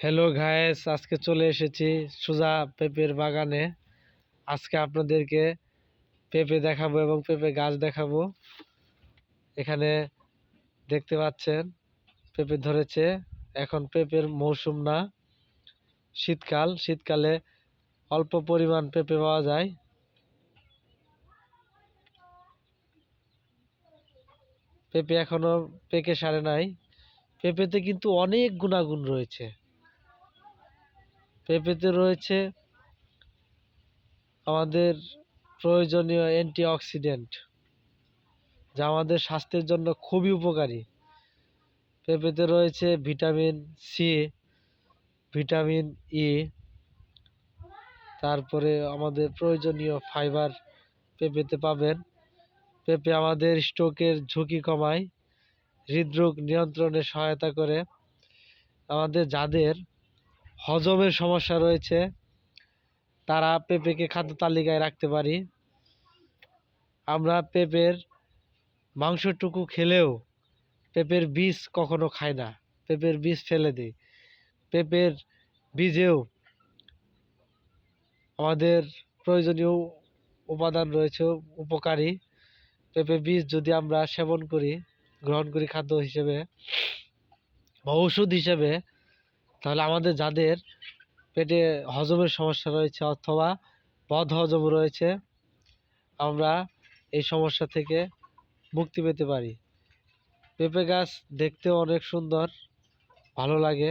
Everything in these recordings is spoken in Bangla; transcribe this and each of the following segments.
হ্যালো ঘায়েস আজকে চলে এসেছি সুজা পেঁপের বাগানে। আজকে আপনাদেরকে পেঁপে দেখাবো এবং পেঁপে গাছ দেখাবো। এখানে দেখতে পাচ্ছেন, পেঁপে ধরেছে। এখন পেঁপের মৌসুম না, শীতকাল। শীতকালে অল্প পরিমাণ পেঁপে পাওয়া যায়। পেঁপে এখনও পেকে সারে নাই। পেঁপেতে কিন্তু অনেক গুণাগুণ রয়েছে। পেঁপেতে রয়েছে আমাদের প্রয়োজনীয় অ্যান্টিঅক্সিডেন্ট, যা আমাদের স্বাস্থ্যের জন্য খুবই উপকারী। পেঁপেতে রয়েছে ভিটামিন সি, ভিটামিন ই, তারপরে আমাদের প্রয়োজনীয় ফাইবার পেঁপেতে পাবেন। পেঁপে আমাদের স্ট্রোকের ঝুঁকি কমায়, হৃদরোগ নিয়ন্ত্রণে সহায়তা করে। আমাদের যাদের হজমের সমস্যা রয়েছে। তারা পেঁপেকে খাদ্য তালিকায় রাখতে পারি। আমরা পেঁপের মাংসটুকু খেলেও পেঁপের বীজ কখনো খাই না। পেঁপের বীজ ফেলে দিই। পেঁপের বীজেও আমাদের প্রয়োজনীয় উপাদান রয়েছে, উপকারী। পেঁপে বীজ যদি আমরা সেবন করি, গ্রহণ করি খাদ্য হিসেবে বা ওষুধ হিসেবে তাহলে আমাদের যাদের পেটে হজমের সমস্যা রয়েছে অথবা বদ হজম রয়েছে, আমরা এই সমস্যা থেকে মুক্তি পেতে পারি। পেঁপে গাছ দেখতেও অনেক সুন্দর, ভালো লাগে।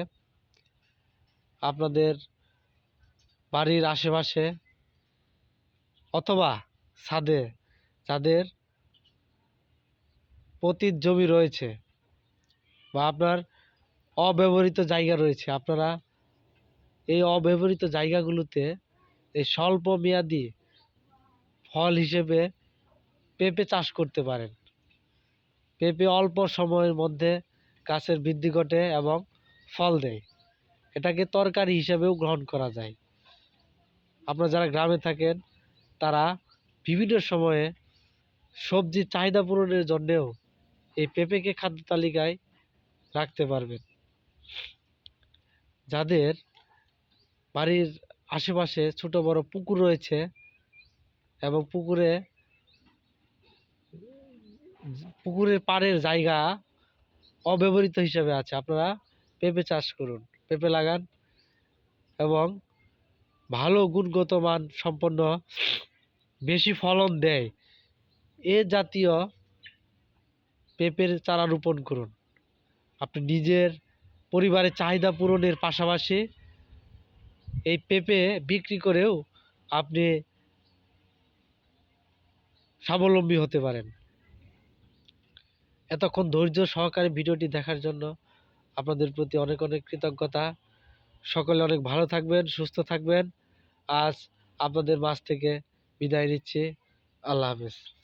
আপনাদের বাড়ির আশেপাশে অথবা ছাদে যাদের পতিত জমি রয়েছে বা আপনার অব্যবহৃত জায়গা রয়েছে। আপনারা এই অব্যবহৃত জায়গাগুলোতে এই স্বল্প মেয়াদি ফল হিসেবে পেঁপে চাষ করতে পারেন। পেঁপে অল্প সময়ের মধ্যে গাছের বৃদ্ধি ঘটে এবং ফল দেয়। এটাকে তরকারি হিসেবেও গ্রহণ করা যায়। আপনারা যারা গ্রামে থাকেন, তারা বিভিন্ন সময়ে সবজির চাহিদা পূরণের জন্যেও এই পেঁপেকে খাদ্য তালিকায় রাখতে পারবেন। যাদের বাড়ির আশেপাশে ছোট বড় পুকুর রয়েছে এবং পুকুরে পুকুরের পাড়ের জায়গা অব্যবহৃত হিসেবে আছে। আপনারা পেঁপে চাষ করুন, পেঁপে লাগান এবং ভালো গুণগত মান সম্পন্ন বেশি ফলন দেয়। এ জাতীয় পেঁপের চারা রোপণ করুন। আপনি নিজের পরিবারের চাহিদা পূরণের পাশাপাশি এই পেঁপে বিক্রি করেও আপনি স্বাবলম্বী হতে পারেন। এতক্ষণ ধৈর্য সহকারে ভিডিওটি দেখার জন্য আপনাদের প্রতি অনেক অনেক কৃতজ্ঞতা। সকলে অনেক ভালো থাকবেন, সুস্থ থাকবেন। আজ আপনাদের মাছ থেকে বিদায় নিচ্ছি। আল্লাহ হাফেজ।